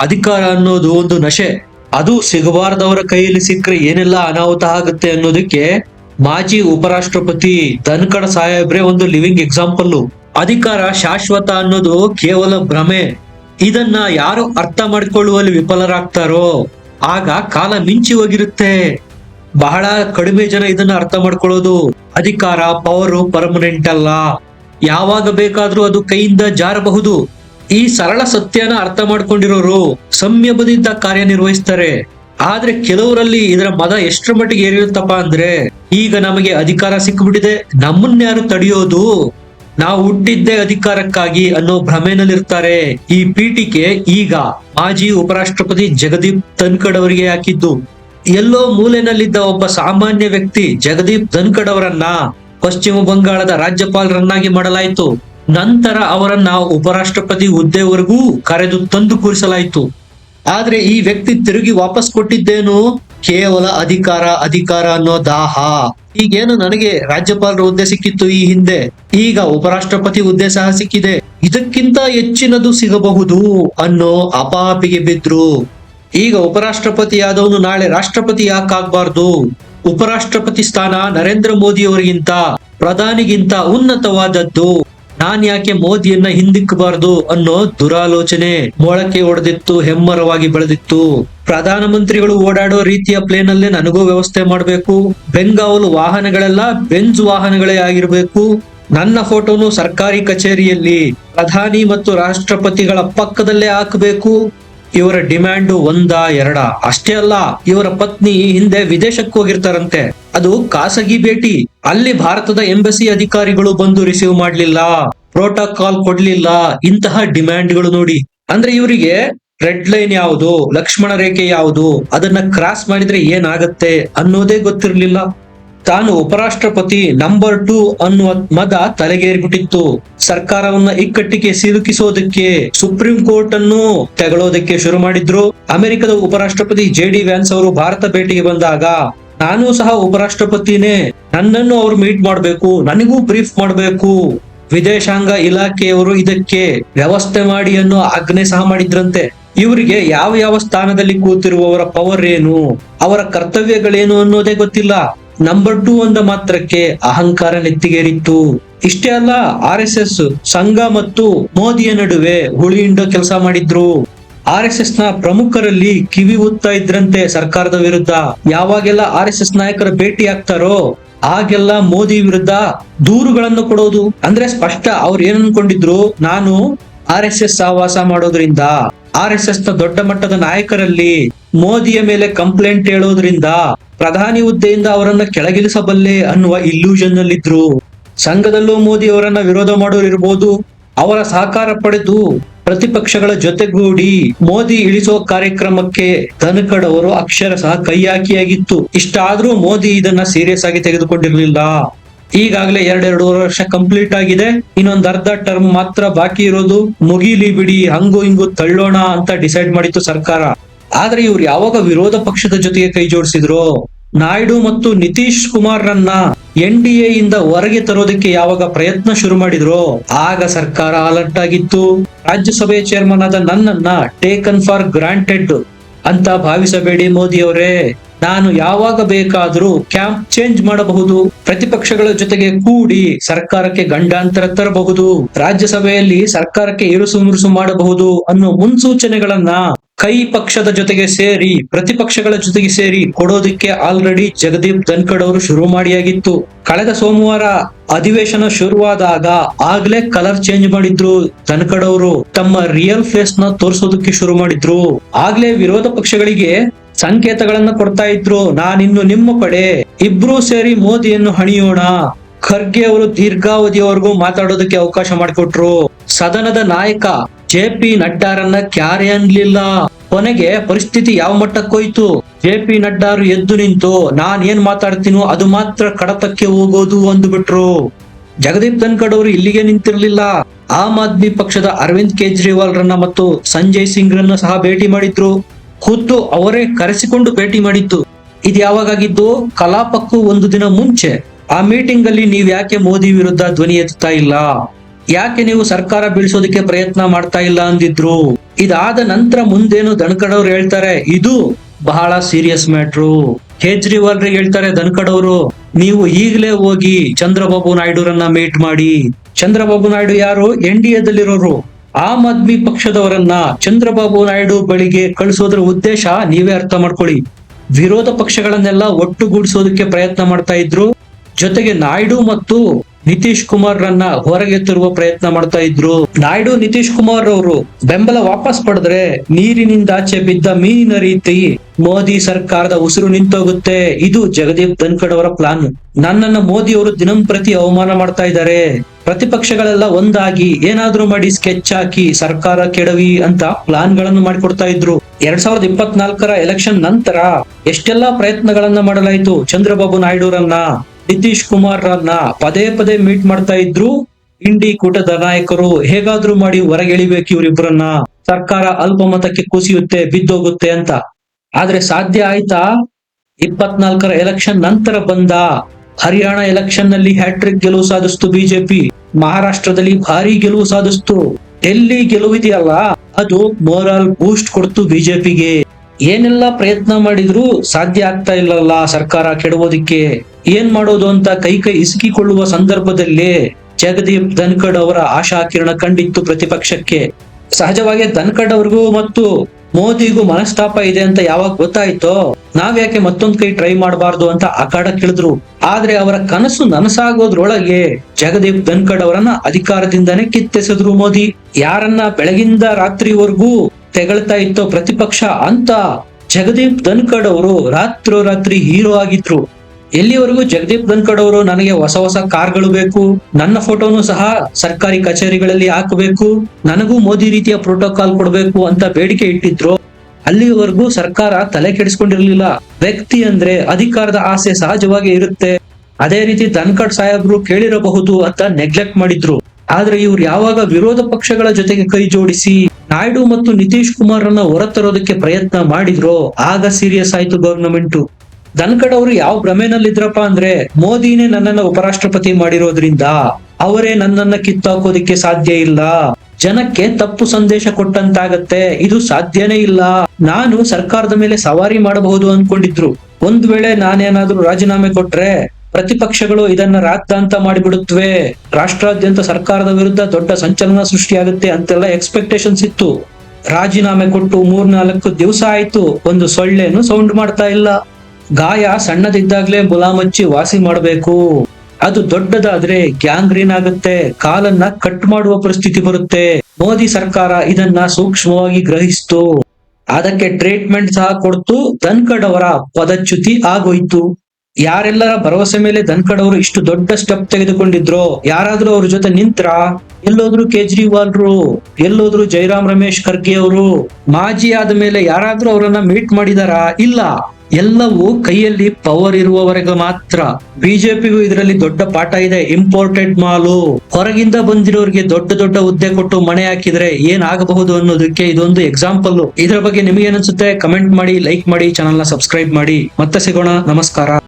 ಅಧಿಕಾರ ಅನ್ನೋದು ಒಂದು ನಶೆ. ಅದು ಸಿಗಬಾರದವರ ಕೈಯಲ್ಲಿ ಸಿಕ್ಕರೆ ಏನೆಲ್ಲ ಅನಾಹುತ ಆಗುತ್ತೆ ಅನ್ನೋದಕ್ಕೆ ಮಾಜಿ ಉಪರಾಷ್ಟ್ರಪತಿ ಧನ್ಕಡ ಸಾಹೇಬ್ರೆ ಒಂದು ಲಿವಿಂಗ್ ಎಕ್ಸಾಂಪಲ್. ಅಧಿಕಾರ ಶಾಶ್ವತ ಅನ್ನೋದು ಕೇವಲ ಭ್ರಮೆ. ಇದನ್ನ ಯಾರು ಅರ್ಥ ಮಾಡಿಕೊಳ್ಳುವಲ್ಲಿ ವಿಫಲರಾಗ್ತಾರೋ, ಆಗ ಕಾಲ ಮಿಂಚಿ ಹೋಗಿರುತ್ತೆ. ಬಹಳ ಕಡಿಮೆ ಜನ ಇದನ್ನ ಅರ್ಥ ಮಾಡ್ಕೊಳ್ಳೋದು ಅಧಿಕಾರ ಪವರ್ ಪರ್ಮನೆಂಟ್ ಅಲ್ಲ. ಯಾವಾಗ ಬೇಕಾದ್ರೂ ಅದು ಕೈಯಿಂದ ಜಾರಬಹುದು. ಈ ಸರಳ ಸತ್ಯನ ಅರ್ಥ ಮಾಡ್ಕೊಂಡಿರೋರು ಸಂಯಮದಿಂದ ಕಾರ್ಯನಿರ್ವಹಿಸ್ತಾರೆ ಆದ್ರೆ ಕೆಲವರಲ್ಲಿ ಇದರ ಮದ ಎಷ್ಟರ ಮಟ್ಟಿಗೆ ಏರಿರುತ್ತಪ್ಪ ಅಂದ್ರೆ, ಈಗ ನಮಗೆ ಅಧಿಕಾರ ಸಿಕ್ಬಿಟ್ಟಿದೆ ನಮ್ಮನ್ಯಾರು ತಡೆಯೋದು? ನಾವು ಹುಟ್ಟಿದ್ದೇ ಅಧಿಕಾರಕ್ಕಾಗಿ ಅನ್ನೋ ಭ್ರಮೆನಲ್ಲಿರ್ತಾರೆ. ಈ ಪೀಠಿಕೆ ಈಗ ಮಾಜಿ ಉಪರಾಷ್ಟ್ರಪತಿ ಜಗದೀಪ್ ಧನ್ಕಡ್ ಅವರಿಗೆ ಹಾಕಿದ್ದು. ಎಲ್ಲೋ ಮೂಲೆನಲ್ಲಿದ್ದ ಒಬ್ಬ ಸಾಮಾನ್ಯ ವ್ಯಕ್ತಿ ಜಗದೀಪ್ ಧನ್ಕಡ್ ಅವರನ್ನ ಪಶ್ಚಿಮ ಬಂಗಾಳದ ರಾಜ್ಯಪಾಲರನ್ನಾಗಿ ಮಾಡಲಾಯಿತು. ನಂತರ ಅವರನ್ನ ಉಪರಾಷ್ಟ್ರಪತಿ ಹುದ್ದೆವರೆಗೂ ಕರೆದು ತಂದು ಕೂರಿಸಲಾಯಿತು. ಆದ್ರೆ ಈ ವ್ಯಕ್ತಿ ತಿರುಗಿ ವಾಪಸ್ ಕೊಟ್ಟಿದ್ದೇನು? ಕೇವಲ ಅಧಿಕಾರ ಅಧಿಕಾರ ಅನ್ನೋ ದಾಹ. ಈಗೇನು ನನಗೆ ರಾಜ್ಯಪಾಲರ ಹುದ್ದೆ ಸಿಕ್ಕಿತ್ತು ಈ ಹಿಂದೆ? ಈಗ ಉಪರಾಷ್ಟ್ರಪತಿ ಹುದ್ದೆ ಸಹ ಸಿಕ್ಕಿದೆ. ಇದಕ್ಕಿಂತ ಹೆಚ್ಚಿನದು ಸಿಗಬಹುದು ಅನ್ನೋ ಅಪಾಪಿಗೆ ಬಿದ್ರು. ಈಗ ಉಪರಾಷ್ಟ್ರಪತಿ ಆದವನು ನಾಳೆ ರಾಷ್ಟ್ರಪತಿ ಯಾಕಾಗ್ಬಾರ್ದು? ಉಪರಾಷ್ಟ್ರಪತಿ ಸ್ಥಾನ ನರೇಂದ್ರ ಮೋದಿ ಅವರಿಗಿಂತ ಪ್ರಧಾನಿಗಿಂತ ಉನ್ನತವಾದದ್ದು. ನಾನ್ ಯಾಕೆ ಮೋದಿಯನ್ನ ಹಿಂದಿಕ್ಕಬಾರದು ಅನ್ನೋ ದುರಾಲೋಚನೆ ಮೊಳಕೆ ಒಡೆದಿತ್ತು, ಹೆಮ್ಮರವಾಗಿ ಬೆಳೆದಿತ್ತು. ಪ್ರಧಾನಮಂತ್ರಿಗಳು ಓಡಾಡೋ ರೀತಿಯ ಪ್ಲೇನ್ ಅಲ್ಲೇ ನನಗೂ ವ್ಯವಸ್ಥೆ ಮಾಡಬೇಕು. ಬೆಂಗಾವಲು ವಾಹನಗಳೆಲ್ಲ ಬೆಂಜ್ ವಾಹನಗಳೇ ಆಗಿರಬೇಕು. ನನ್ನ ಫೋಟೋನು ಸರ್ಕಾರಿ ಕಚೇರಿಯಲ್ಲಿ ಪ್ರಧಾನಿ ಮತ್ತು ರಾಷ್ಟ್ರಪತಿಗಳ ಪಕ್ಕದಲ್ಲೇ ಹಾಕಬೇಕು. ಇವರ ಡಿಮ್ಯಾಂಡು ಒಂದ, ಎರಡ. ಅಷ್ಟೇ ಅಲ್ಲ, ಇವರ ಪತ್ನಿ ಹಿಂದೆ ವಿದೇಶಕ್ಕೆ ಹೋಗಿರ್ತಾರಂತೆ. ಅದು ಖಾಸಗಿ ಭೇಟಿ. ಅಲ್ಲಿ ಭಾರತದ ಎಂಬಸಿ ಅಧಿಕಾರಿಗಳು ಬಂದು ರಿಸೀವ್ ಮಾಡ್ಲಿಲ್ಲ. ಪ್ರೋಟೋಕಾಲ್ ಕೊಡ್ಲಿಲ್ಲ. ಇಂತಹ ಡಿಮ್ಯಾಂಡ್ಗಳು ನೋಡಿ. ಅಂದ್ರೆ ಇವರಿಗೆ ರೆಡ್ ಲೈನ್ ಯಾವುದು, ಲಕ್ಷ್ಮಣ ರೇಖೆ ಯಾವುದು, ಅದನ್ನ ಕ್ರಾಸ್ ಮಾಡಿದ್ರೆ ಏನಾಗತ್ತೆ ಅನ್ನೋದೇ ಗೊತ್ತಿರ್ಲಿಲ್ಲ. ತಾನು ಉಪರಾಷ್ಟ್ರಪತಿ ನಂಬರ್ ಟೂ ಅನ್ನುವ ಮದ ತಲೆಗೇರಿಬಿಟ್ಟಿತ್ತು. ಸರ್ಕಾರವನ್ನ ಇಕ್ಕಟ್ಟಿಗೆ ಸಿಲುಕಿಸೋದಕ್ಕೆ ಸುಪ್ರೀಂ ಕೋರ್ಟ್ ಅನ್ನು ತೆಗಳೋದಕ್ಕೆ ಶುರು ಮಾಡಿದ್ರು. ಅಮೆರಿಕದ ಉಪರಾಷ್ಟ್ರಪತಿ ಜೆ ಡಿ ವ್ಯಾನ್ಸ್ ಅವರು ಭಾರತ ಭೇಟಿಗೆ ಬಂದಾಗ, ನಾನು ಸಹ ಉಪರಾಷ್ಟ್ರಪತಿನೇ. ನನ್ನನ್ನು ಅವರು ಮೀಟ್ ಮಾಡಬೇಕು. ನನಗೂ ಬ್ರೀಫ್ ಮಾಡಬೇಕು. ವಿದೇಶಾಂಗ ಇಲಾಖೆಯವರು ಇದಕ್ಕೆ ವ್ಯವಸ್ಥೆ ಮಾಡಿ ಅನ್ನೋ ಆಜ್ಞೆ ಸಹ ಮಾಡಿದ್ರಂತೆ. ಇವರಿಗೆ ಯಾವ ಯಾವ ಸ್ಥಾನದಲ್ಲಿ ಕೂತಿರುವವರ ಪವರ್ ಏನು? ಅವರ ಕರ್ತವ್ಯಗಳೇನು ಅನ್ನೋದೇ ಗೊತ್ತಿಲ್ಲ. ನಂಬರ್ ಟೂ ಅಂದ ಮಾತ್ರಕ್ಕೆ ಅಹಂಕಾರ ನೆತ್ತಿಗೇರಿತ್ತು. ಇಷ್ಟೇ ಅಲ್ಲ ಆರ್ ಎಸ್ ಎಸ್ ಸಂಘ ಮತ್ತು ಮೋದಿಯ ನಡುವೆ ಹುಳಿ ಹಿಂಡೋ ಕೆಲಸ ಮಾಡಿದ್ರು. ಆರ್ ಎಸ್ ಎಸ್ನ ಪ್ರಮುಖರಲ್ಲಿ ಕಿವಿ ಉತ್ತಾ ಇದ್ರಂತೆ ಸರ್ಕಾರದ ವಿರುದ್ಧ. ಯಾವಾಗೆಲ್ಲ ಆರ್ ಎಸ್ ಎಸ್ ನಾಯಕರ ಭೇಟಿ ಆಗ್ತಾರೋ ಆಗೆಲ್ಲ ಮೋದಿ ವಿರುದ್ಧ ದೂರುಗಳನ್ನು ಕೊಡೋದು. ಅಂದ್ರೆ ಸ್ಪಷ್ಟ, ಅವ್ರು ಏನ್ ಅನ್ಕೊಂಡಿದ್ರು? ನಾನು ಆರ್ ಎಸ್ ಎಸ್ ಸಹವಾಸ ಮಾಡೋದ್ರಿಂದ ಆರ್ ಎಸ್ ಎಸ್ನ ದೊಡ್ಡ ಮಟ್ಟದ ನಾಯಕರಲ್ಲಿ ಮೋದಿಯ ಮೇಲೆ ಕಂಪ್ಲೇಂಟ್ ಹೇಳೋದ್ರಿಂದ ಪ್ರಧಾನಿ ಹುದ್ದೆಯಿಂದ ಅವರನ್ನ ಕೆಳಗಿಳಿಸಬಲ್ಲೆ ಅನ್ನುವ ಇಲ್ಯೂಷನ್ ನಲ್ಲಿದ್ರು. ಸಂಘದಲ್ಲೂ ಮೋದಿ ಅವರನ್ನ ವಿರೋಧ ಮಾಡೋರು ಇರ್ಬೋದು ಅವರ ಸಹಕಾರ ಪಡೆದು ಪ್ರತಿಪಕ್ಷಗಳ ಜೊತೆಗೂಡಿ ಮೋದಿ ಇಳಿಸೋ ಕಾರ್ಯಕ್ರಮಕ್ಕೆ ಧನಕಡ್ ಅವರು ಅಕ್ಷರಶಃ ಕೈಯಾಕಿಯಾಗಿತ್ತು. ಇಷ್ಟಾದ್ರೂ ಮೋದಿ ಇದನ್ನ ಸೀರಿಯಸ್ ಆಗಿ ತೆಗೆದುಕೊಂಡಿರಲಿಲ್ಲ. ಈಗಾಗಲೇ ಎರಡೆರಡೂವರೆ ವರ್ಷ ಕಂಪ್ಲೀಟ್ ಆಗಿದೆ. ಇನ್ನೊಂದ್ ಅರ್ಧ ಟರ್ಮ್ ಮಾತ್ರ ಬಾಕಿ ಇರೋದು, ಮುಗಿಲಿ ಬಿಡಿ, ಹಂಗು ಹಿಂಗು ತಳ್ಳೋಣ ಅಂತ ಡಿಸೈಡ್ ಮಾಡಿತ್ತು ಸರ್ಕಾರ. ಆದ್ರೆ ಇವ್ರು ಯಾವಾಗ ವಿರೋಧ ಪಕ್ಷದ ಜೊತೆಗೆ ಕೈ ಜೋಡಿಸಿದ್ರು? ನಾಯ್ಡು ಮತ್ತು ನಿತೀಶ್ ಕುಮಾರ್ರನ್ನ ಎನ್ ಡಿ ಎ ಇಂದ ಹೊರಗೆ ತರೋದಕ್ಕೆ ಯಾವಾಗ ಪ್ರಯತ್ನ ಶುರು ಮಾಡಿದ್ರು? ಆಗ ಸರ್ಕಾರ ಅಲರ್ಟ್ ಆಗಿತ್ತು. ರಾಜ್ಯಸಭೆ ಚೇರ್ಮನ್ ಆದ ನನ್ನನ್ನ ಟೇಕನ್ ಫಾರ್ ಗ್ರಾಂಟೆಡ್ ಅಂತ ಭಾವಿಸಬೇಡಿ ಮೋದಿ ಅವರೇ. ನಾನು ಯಾವಾಗ ಬೇಕಾದ್ರೂ ಕ್ಯಾಂಪ್ ಚೇಂಜ್ ಮಾಡಬಹುದು. ಪ್ರತಿಪಕ್ಷಗಳ ಜೊತೆಗೆ ಕೂಡಿ ಸರ್ಕಾರಕ್ಕೆ ಗಂಡಾಂತರ ತರಬಹುದು. ರಾಜ್ಯಸಭೆಯಲ್ಲಿ ಸರ್ಕಾರಕ್ಕೆ ಇರುಸು ಮುರುಸು ಮಾಡಬಹುದು ಅನ್ನೋ ಮುನ್ಸೂಚನೆಗಳನ್ನ ಕೈ ಪಕ್ಷದ ಜೊತೆಗೆ ಸೇರಿ, ಪ್ರತಿಪಕ್ಷಗಳ ಜೊತೆಗೆ ಸೇರಿ ಕೊಡೋದಕ್ಕೆ ಆಲ್ರೆಡಿ ಜಗದೀಪ್ ಧನ್ಕಡ್ ಅವರು ಶುರು ಮಾಡಿಯಾಗಿತ್ತು. ಕಳೆದ ಸೋಮವಾರ ಅಧಿವೇಶನ ಶುರುವಾದಾಗ ಆಗ್ಲೇ ಕಲರ್ ಚೇಂಜ್ ಮಾಡಿದ್ರು ಧನ್ಕಡ್ ಅವರು. ತಮ್ಮ ರಿಯಲ್ ಫೇಸ್ನ ತೋರಿಸೋದಕ್ಕೆ ಶುರು ಮಾಡಿದ್ರು. ಆಗ್ಲೇ ವಿರೋಧ ಪಕ್ಷಗಳಿಗೆ ಸಂಕೇತಗಳನ್ನ ಕೊಡ್ತಾ ಇದ್ರು. ನಾನಿನ್ನು ನಿಮ್ಮ ಕಡೆ ಇಬ್ರು ಸೇರಿ ಮೋದಿಯನ್ನು ಹಣಿಯೋಣ. ಖರ್ಗೆ ಅವರು ದೀರ್ಘಾವಧಿಯವರೆಗೂ ಮಾತಾಡೋದಕ್ಕೆ ಅವಕಾಶ ಮಾಡಿಕೊಟ್ರು. ಸದನದ ನಾಯಕ ಜೆ ಪಿ ನಡ್ಡಾರನ್ನ ಕ್ಯಾರೆ ಅನ್ಲಿಲ್ಲ. ಕೊನೆಗೆ ಪರಿಸ್ಥಿತಿ ಯಾವ ಮಟ್ಟಕ್ಕೋಯ್ತು? ಜೆ ಪಿ ನಡ್ಡಾರು ಎದ್ದು ನಿಂತು, ನಾನ್ ಏನ್ ಮಾತಾಡ್ತೀನೋ ಅದು ಮಾತ್ರ ಕಡತಕ್ಕೆ ಹೋಗೋದು ಅಂದುಬಿಟ್ರು. ಜಗದೀಪ್ ಧನ್ಕಡ್ ಅವರು ಇಲ್ಲಿಗೆ ನಿಂತಿರ್ಲಿಲ್ಲ. ಆಮ್ ಆದ್ಮಿ ಪಕ್ಷದ ಅರವಿಂದ್ ಕೇಜ್ರಿವಾಲ್ ರನ್ನ ಮತ್ತು ಸಂಜಯ್ ಸಿಂಗ್ ರನ್ನ ಸಹ ಭೇಟಿ ಮಾಡಿದ್ರು. ಖುದ್ದು ಅವರೇ ಕರೆಸಿಕೊಂಡು ಭೇಟಿ ಮಾಡಿದ್ದು ಇದು ಯಾವಾಗಾಗಿದ್ದು? ಕಲಾಪಕ್ಕೂ ಒಂದು ದಿನ ಮುಂಚೆ. ಆ ಮೀಟಿಂಗ್ ಅಲ್ಲಿ ನೀವ್ ಯಾಕೆ ಮೋದಿ ವಿರುದ್ಧ ಧ್ವನಿ ಎತ್ತಾ ಇಲ್ಲ? ಯಾಕೆ ನೀವು ಸರ್ಕಾರ ಬೀಳ್ಸೋದಕ್ಕೆ ಪ್ರಯತ್ನ ಮಾಡ್ತಾ ಇಲ್ಲ ಅಂದಿದ್ರು? ಇದಾದ ನಂತರ ಮುಂದೇನು ದನಕಡವ್ರು ಹೇಳ್ತಾರೆ, ಇದು ಬಹಳ ಸೀರಿಯಸ್ ಮ್ಯಾಟ್ರು ಕೇಜ್ರಿವಾಲ್ ಹೇಳ್ತಾರೆ, ದನಕಡವ್ರು, ನೀವು ಈಗಲೇ ಹೋಗಿ ಚಂದ್ರಬಾಬು ನಾಯ್ಡುರನ್ನ ಮೀಟ್ ಮಾಡಿ. ಚಂದ್ರಬಾಬು ನಾಯ್ಡು ಯಾರು? ಎನ್ ಡಿ ಎದಲ್ಲಿರೋರು. ಆಮ್ ಆದ್ಮಿ ಪಕ್ಷದವರನ್ನ ಚಂದ್ರಬಾಬು ನಾಯ್ಡು ಬಳಿಗೆ ಕಳಿಸೋದ್ರ ಉದ್ದೇಶ ನೀವೇ ಅರ್ಥ ಮಾಡ್ಕೊಳ್ಳಿ. ವಿರೋಧ ಪಕ್ಷಗಳನ್ನೆಲ್ಲ ಒಟ್ಟುಗೂಡಿಸೋದಕ್ಕೆ ಪ್ರಯತ್ನ ಮಾಡ್ತಾ ಇದ್ರು. ಜೊತೆಗೆ ನಾಯ್ಡು ಮತ್ತು ನಿತೀಶ್ ಕುಮಾರ್ ರನ್ನ ಹೊರಗೆ ತರುವ ಪ್ರಯತ್ನ ಮಾಡ್ತಾ ಇದ್ರು. ನಾಯ್ಡು ನಿತೀಶ್ ಕುಮಾರ್ ಅವರು ಬೆಂಬಲ ವಾಪಸ್ ಪಡೆದ್ರೆ ನೀರಿನಿಂದಾಚೆ ಬಿದ್ದ ಮೀನಿನ ರೀತಿ ಮೋದಿ ಸರ್ಕಾರದ ಉಸಿರು ನಿಂತೋಗುತ್ತೆ. ಇದು ಜಗದೀಪ್ ಧನ್ಖಡ್ ಅವರ ಪ್ಲಾನ್ ನನ್ನನ್ನ ಮೋದಿ ಅವರು ದಿನಂಪ್ರತಿ ಅವಮಾನ ಮಾಡ್ತಾ ಇದ್ದಾರೆ. ಪ್ರತಿಪಕ್ಷಗಳೆಲ್ಲ ಒಂದಾಗಿ ಏನಾದ್ರೂ ಮಾಡಿ ಸ್ಕೆಚ್ ಹಾಕಿ ಸರ್ಕಾರ ಕೆಡವಿ ಅಂತ ಪ್ಲಾನ್ಗಳನ್ನು ಮಾಡಿಕೊಡ್ತಾ ಇದ್ರು. ಎರಡ್ ಸಾವಿರದ ಇಪ್ಪತ್ನಾಲ್ಕರ ಎಲೆಕ್ಷನ್ ನಂತರ ಎಷ್ಟೆಲ್ಲಾ ಪ್ರಯತ್ನಗಳನ್ನ ಮಾಡಲಾಯಿತು ಚಂದ್ರಬಾಬು ನಾಯ್ಡುರನ್ನ ನಿತೀಶ್ ಕುಮಾರ್ ರನ್ನ ಪದೇ ಪದೇ ಮೀಟ್ ಮಾಡ್ತಾ ಇದ್ರು. ಇಂಡಿ ಕೂಟದ ನಾಯಕರು ಹೇಗಾದ್ರೂ ಮಾಡಿ ಹೊರಗೆಳಿಬೇಕು ಇವರಿಬ್ಬರನ್ನ ಸರ್ಕಾರ ಅಲ್ಪಮತಕ್ಕೆ ಕುಸಿಯುತ್ತೆ, ಬಿದ್ದೋಗುತ್ತೆ ಅಂತ. ಆದ್ರೆ ಸಾಧ್ಯ ಆಯ್ತಾ? ಇಪ್ಪತ್ನಾಲ್ಕರ ಎಲೆಕ್ಷನ್ ನಂತರ ಬಂದ. ಹರಿಯಾಣ ಎಲೆಕ್ಷನ್ನಲ್ಲಿ ಹ್ಯಾಟ್ರಿಕ್ ಗೆಲುವು ಸಾಧಿಸ್ತು ಬಿಜೆಪಿ. ಮಹಾರಾಷ್ಟ್ರದಲ್ಲಿ ಭಾರಿ ಗೆಲುವು ಸಾಧಿಸ್ತು. ಡೆಲ್ಲಿ ಗೆಲುವಿದೆಯಲ್ಲ? ಅದು ಮೋರಲ್ ಬೂಸ್ಟ್ ಕೊಡ್ತು ಬಿಜೆಪಿಗೆ. ಏನೆಲ್ಲ ಪ್ರಯತ್ನ ಮಾಡಿದ್ರು ಸಾಧ್ಯ ಆಗ್ತಾ ಇಲ್ಲಲ್ಲ ಸರ್ಕಾರ ಕೆಡವೋದಿಕ್ಕೆ. ಏನ್ ಮಾಡೋದು ಅಂತ ಕೈ ಕೈ ಇಸುಕಿಕೊಳ್ಳುವ ಸಂದರ್ಭದಲ್ಲಿ ಜಗದೀಪ್ ಧನ್ಖಡ್ ಅವರ ಆಶಾ ಕಿರಣ ಕಂಡಿತ್ತು ಪ್ರತಿಪಕ್ಷಕ್ಕೆ. ಸಹಜವಾಗಿ ಧನ್ಖಡ್ ಅವ್ರಿಗೂ ಮತ್ತು ಮೋದಿಗೂ ಮನಸ್ತಾಪ ಇದೆ ಅಂತ ಯಾವಾಗ ಗೊತ್ತಾಯ್ತೋ, ನಾವ್ಯಾಕೆ ಮತ್ತೊಂದ್ ಕೈ ಟ್ರೈ ಮಾಡಬಾರ್ದು ಅಂತ ಅಖಾಡ ಕೇಳಿದ್ರು. ಆದ್ರೆ ಅವರ ಕನಸು ನನಸಾಗೋದ್ರೊಳಗೆ ಜಗದೀಪ್ ಧನ್ಖಡ್ ಅವರನ್ನ ಅಧಿಕಾರದಿಂದಾನೇ ಕಿತ್ತೆಸೆದ್ರು ಮೋದಿ. ಯಾರನ್ನ ಬೆಳಗಿಂದ ರಾತ್ರಿವರೆಗೂ ತೆಗಳ್ತಾ ಇತ್ತೋ ಪ್ರತಿಪಕ್ಷ ಅಂತ ಜಗದೀಪ್ ಧನ್ಖಡ್ ಅವರು ರಾತ್ರೋರಾತ್ರಿ ಹೀರೋ ಆಗಿದ್ರು. ಎಲ್ಲಿವರೆಗೂ ಜಗದೀಪ್ ಧನ್ಕಡ್ ಅವರು ನನಗೆ ಹೊಸ ಹೊಸ ಕಾರ್ಗಳು ಬೇಕು? ನನ್ನ ಫೋಟೋನು ಸಹ ಸರ್ಕಾರಿ ಕಚೇರಿಗಳಲ್ಲಿ ಹಾಕಬೇಕು. ನನಗೂ ಮೋದಿ ರೀತಿಯ ಪ್ರೋಟೋಕಾಲ್ ಕೊಡಬೇಕು ಅಂತ ಬೇಡಿಕೆ ಇಟ್ಟಿದ್ರು. ಅಲ್ಲಿವರೆಗೂ ಸರ್ಕಾರ ತಲೆ ಕೆಡಿಸ್ಕೊಂಡಿರ್ಲಿಲ್ಲ. ವ್ಯಕ್ತಿ ಅಂದ್ರೆ ಅಧಿಕಾರದ ಆಸೆ ಸಹಜವಾಗಿ ಇರುತ್ತೆ. ಅದೇ ರೀತಿ ಧನ್ಕಡ್ ಸಾಹೇಬ್ರು ಕೇಳಿರಬಹುದು ಅಂತ ನೆಗ್ಲೆಕ್ಟ್ ಮಾಡಿದ್ರು. ಆದ್ರೆ ಇವ್ರು ಯಾವಾಗ ವಿರೋಧ ಪಕ್ಷಗಳ ಜೊತೆಗೆ ಕೈ ಜೋಡಿಸಿ ನಾಯ್ಡು ಮತ್ತು ನಿತೀಶ್ ಕುಮಾರ್ ಅನ್ನ ಹೊರತರೋದಕ್ಕೆ ಪ್ರಯತ್ನ ಮಾಡಿದ್ರೋ, ಆಗ ಸೀರಿಯಸ್ ಆಯ್ತು ಗವರ್ನಮೆಂಟ್ ಧನ್ಖಡ್ ಅವರು ಯಾವ ಭ್ರಮೆನಲ್ಲಿದ್ರಪ್ಪ ಅಂದ್ರೆ, ಮೋದಿನೇ ನನ್ನನ್ನ ಉಪರಾಷ್ಟ್ರಪತಿ ಮಾಡಿರೋದ್ರಿಂದ ಅವರೇ ನನ್ನನ್ನ ಕಿತ್ತಾಕೋದಿಕ್ಕೆ ಸಾಧ್ಯ ಇಲ್ಲ. ಜನಕ್ಕೆ ತಪ್ಪು ಸಂದೇಶ ಕೊಟ್ಟಂತಾಗತ್ತೆ. ಇದು ಸಾಧ್ಯನೇ ಇಲ್ಲ. ನಾನು ಸರ್ಕಾರದ ಮೇಲೆ ಸವಾರಿ ಮಾಡಬಹುದು ಅನ್ಕೊಂಡಿದ್ರು. ಒಂದ್ ವೇಳೆ ನಾನೇನಾದ್ರೂ ರಾಜೀನಾಮೆ ಕೊಟ್ರೆ ಪ್ರತಿಪಕ್ಷಗಳು ಇದನ್ನ ರಾದ್ದಾಂತ ಮಾಡಿಬಿಡುತ್ತವೆ ರಾಷ್ಟ್ರಾದ್ಯಂತ ಸರ್ಕಾರದ ವಿರುದ್ಧ ದೊಡ್ಡ ಸಂಚಲನ ಸೃಷ್ಟಿಯಾಗುತ್ತೆ ಅಂತೆಲ್ಲ ಎಕ್ಸ್ಪೆಕ್ಟೇಷನ್ಸ್ ಇತ್ತು. ರಾಜೀನಾಮೆ ಕೊಟ್ಟು ಮೂರ್ನಾಲ್ಕು ದಿವಸ ಆಯ್ತು. ಒಂದು ಸೊಳ್ಳೆನು ಸೌಂಡ್ ಮಾಡ್ತಾ ಇಲ್ಲ. ಗಾಯ ಸಣ್ಣದಿದ್ದಾಗ್ಲೇ ಮುಲಾಮಚ್ಚಿ ವಾಸಿ ಮಾಡಬೇಕು. ಅದು ದೊಡ್ಡದಾದ್ರೆ ಗ್ಯಾಂಗ್ರೀನ್ ಆಗುತ್ತೆ. ಕಾಲನ್ನ ಕಟ್ ಮಾಡುವ ಪರಿಸ್ಥಿತಿ ಬರುತ್ತೆ. ಮೋದಿ ಸರ್ಕಾರ ಇದನ್ನ ಸೂಕ್ಷ್ಮವಾಗಿ ಗ್ರಹಿಸ್ತು. ಅದಕ್ಕೆ ಟ್ರೀಟ್ಮೆಂಟ್ ಸಹ ಕೊಡ್ತು. ಧನ್ಖಡ್ ಅವರ ಪದಚ್ಯುತಿ ಆಗೋಯ್ತು. ಯಾರೆಲ್ಲರ ಭರವಸೆ ಮೇಲೆ ಧನ್ಖಡ್ ಅವರು ಇಷ್ಟು ದೊಡ್ಡ ಸ್ಟೆಪ್ ತೆಗೆದುಕೊಂಡಿದ್ರು, ಯಾರಾದ್ರೂ ಅವ್ರ ಜೊತೆ ನಿಂತ್ರ? ಎಲ್ಲೋದ್ರು ಕೇಜ್ರಿವಾಲ್ರು, ಎಲ್ಲೋದ್ರು ಜೈರಾಮ್ ರಮೇಶ್ ಖರ್ಗೆ ಅವರು ಮಾಜಿ ಆದ ಮೇಲೆ ಯಾರಾದ್ರೂ ಅವರನ್ನ ಮೀಟ್ ಮಾಡಿದಾರಾ? ಇಲ್ಲ. ಎಲ್ಲವೂ ಕೈಯಲ್ಲಿ ಪವರ್ ಇರುವವರೆಗೆ ಮಾತ್ರ. ಬಿಜೆಪಿಗೂ ಇದರಲ್ಲಿ ದೊಡ್ಡ ಪಾಠ ಇದೆ ಇಂಪೋರ್ಟೆಡ್ ಮಾಲು. ಹೊರಗಿಂದ ಬಂದಿರೋರಿಗೆ ದೊಡ್ಡ ದೊಡ್ಡ ಹುದ್ದೆ ಕೊಟ್ಟು ಮಣೆ ಹಾಕಿದ್ರೆ ಏನಾಗಬಹುದು ಅನ್ನೋದಕ್ಕೆ ಇದೊಂದು ಎಕ್ಸಾಂಪಲ್ ಇದರ ಬಗ್ಗೆ ನಿಮಗೆ ಅನ್ಸುತ್ತೆ ಕಮೆಂಟ್ ಮಾಡಿ ಲೈಕ್ ಮಾಡಿ ಚಾನಲ್ ಸಬ್ಸ್ಕ್ರೈಬ್ ಮಾಡಿ. ಮತ್ತೆ ಸಿಗೋಣ. ನಮಸ್ಕಾರ.